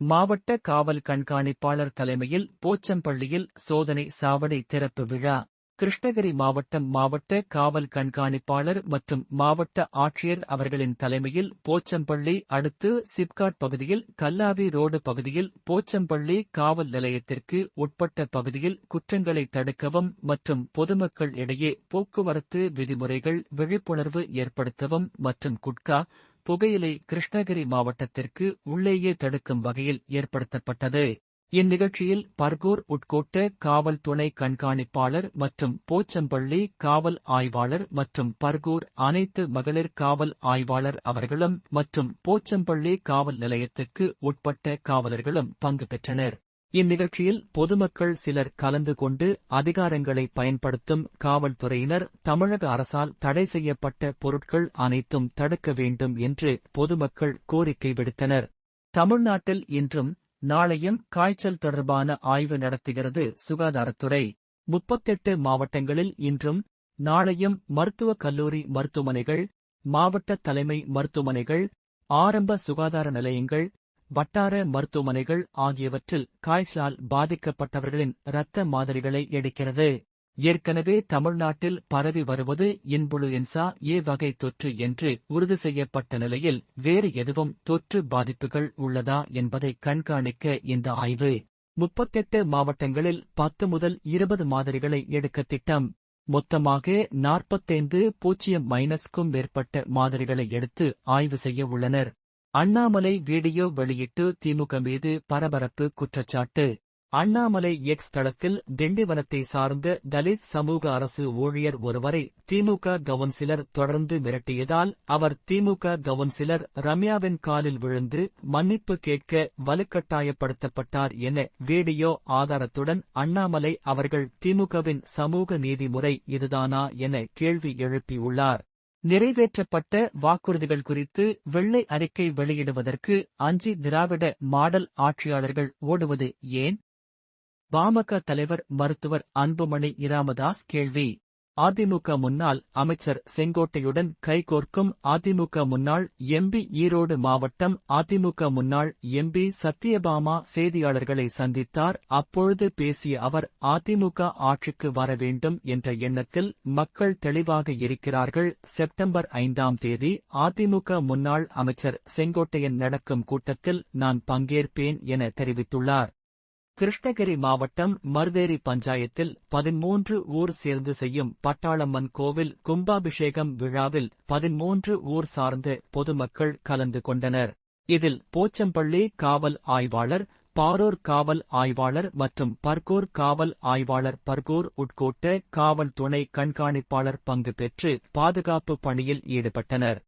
மாவட்ட காவல் கண்காணிப்பாளர் தலைமையில் போச்சம்பள்ளியில் சோதனை சாவடி திறப்பு விழா. கிருஷ்ணகிரி மாவட்டம் மாவட்ட காவல் கண்காணிப்பாளர் மற்றும் மாவட்ட ஆட்சியர் அவர்களின் தலைமையில் போச்சம்பள்ளி அடுத்து சிப்காட் பகுதியில் கல்லாவி ரோடு பகுதியில் போச்சம்பள்ளி காவல் நிலையத்திற்கு உட்பட்ட பகுதியில் குற்றங்களை தடுக்கவும் மற்றும் பொதுமக்கள் இடையே போக்குவரத்து விதிமுறைகள் விழிப்புணர்வு ஏற்படுத்தவும் மற்றும் குட்கா புகையிலை கிருஷ்ணகிரி மாவட்டத்திற்கு உள்ளேயே தடுக்கும் வகையில் ஏற்படுத்தப்பட்டது. இந்நிகழ்ச்சியில் பர்கூர் உட்கோட்ட காவல் துணை கண்காணிப்பாளர் மற்றும் போச்சம்பள்ளி காவல் ஆய்வாளர் மற்றும் பர்கூர் அனைத்து மகளிர் காவல் ஆய்வாளர் அவர்களும் மற்றும் போச்சம்பள்ளி காவல் நிலையத்துக்கு உட்பட்ட காவலர்களும் பங்கு பெற்றனர். இந்நிகழ்ச்சியில் பொதுமக்கள் சிலர் கலந்து கொண்டு அதிகாரங்களை பயன்படுத்தும் காவல்துறையினர் தமிழக அரசால் தடை செய்யப்பட்ட பொருட்கள் அனைத்தும் தடுக்க வேண்டும் என்று பொதுமக்கள் கோரிக்கை விடுத்தனர். தமிழ்நாட்டில் இன்றும் நாளையும் காய்ச்சல் தொடர்பான ஆய்வு நடத்துகிறது சுகாதாரத்துறை. முப்பத்தெட்டு மாவட்டங்களில் இன்றும் நாளையும் மருத்துவக் கல்லூரி மருத்துவமனைகள் மாவட்ட தலைமை மருத்துவமனைகள் ஆரம்ப சுகாதார நிலையங்கள் வட்டார மருத்துவமனைகள் ஆகியவற்றில் காய்ச்சலால் பாதிக்கப்பட்டவர்களின் இரத்த மாதிரிகளை எடுக்கிறது. ஏற்கனவே தமிழ்நாட்டில் பரவி வருவது இன்புளுயன்சா ஏ வகை தொற்று என்று உறுதி செய்யப்பட்ட நிலையில் வேறு எதுவும் தொற்று பாதிப்புகள் உள்ளதா என்பதை கண்காணிக்க இந்த ஆய்வு. முப்பத்தெட்டு மாவட்டங்களில் பத்து முதல் இருபது மாதிரிகளை எடுக்க திட்டம். மொத்தமாக நாற்பத்தைந்து பூஜ்ஜியம் மைனஸ்க்கும் மேற்பட்ட மாதிரிகளை எடுத்து ஆய்வு செய்ய உள்ளனர். அண்ணாமலை வீடியோ வெளியிட்டு திமுக மீது பரபரப்பு குற்றச்சாட்டு. அண்ணாமலை எக்ஸ் தளத்தில் திண்டிவனத்தை சார்ந்த தலித் சமூக அரசு ஊழியர் ஒருவரை திமுக கவுன்சிலர் தொடர்ந்து மிரட்டியதால் அவர் திமுக கவுன்சிலர் ரம்யாவின் காலில் விழுந்து மன்னிப்பு கேட்க வலுக்கட்டாயப்படுத்தப்பட்டார் என வீடியோ ஆதாரத்துடன் அண்ணாமலை அவர்கள் திமுகவின் சமூக நீதிமுறை இதுதானா என கேள்வி எழுப்பியுள்ளார். நிறைவேற்றப்பட்ட வாக்குறுதிகள் குறித்து வெள்ளை அறிக்கை வெளியிடுவதற்கு அஞ்சி திராவிட மாடல் ஆட்சியாளர்கள் ஓடுவது ஏன்? பாமக தலைவர் மருத்துவர் அன்புமணி இராமதாஸ் கேள்வி. அதிமுக முன்னாள் அமைச்சர் செங்கோட்டையுடன் கைகோர்க்கும் அதிமுக முன்னாள் எம்பி ஈரோடு மாவட்டம் அதிமுக முன்னாள் எம்பி சத்யபாமா செய்தியாளர்களை சந்தித்தார். அப்பொழுது பேசிய அவர் அதிமுக ஆட்சிக்கு வர வேண்டும் என்ற எண்ணத்தில் மக்கள் தெளிவாக இருக்கிறார்கள். செப்டம்பர் ஐந்தாம் தேதி அதிமுக முன்னாள் அமைச்சர் செங்கோட்டையன் நடக்கும் கூட்டத்தில் நான் பங்கேற்பேன் என தெரிவித்துள்ளார். கிருஷ்ணகிரி மாவட்டம் மருதேரி பஞ்சாயத்தில் பதிமூன்று ஊர் சேர்ந்து செய்யும் பட்டாளம்மன் கோவில் கும்பாபிஷேகம் விழாவில் பதிமூன்று ஊர் சார்ந்த பொதுமக்கள் கலந்து கொண்டனர். இதில் போச்சம்பள்ளி காவல் ஆய்வாளர் பாரூர் காவல் ஆய்வாளர் மற்றும் பர்கூர் காவல் ஆய்வாளர் பர்கூர் உட்கோட்ட காவல் துணை கண்காணிப்பாளர் பங்கு பெற்று பாதுகாப்பு பணியில் ஈடுபட்டனர்.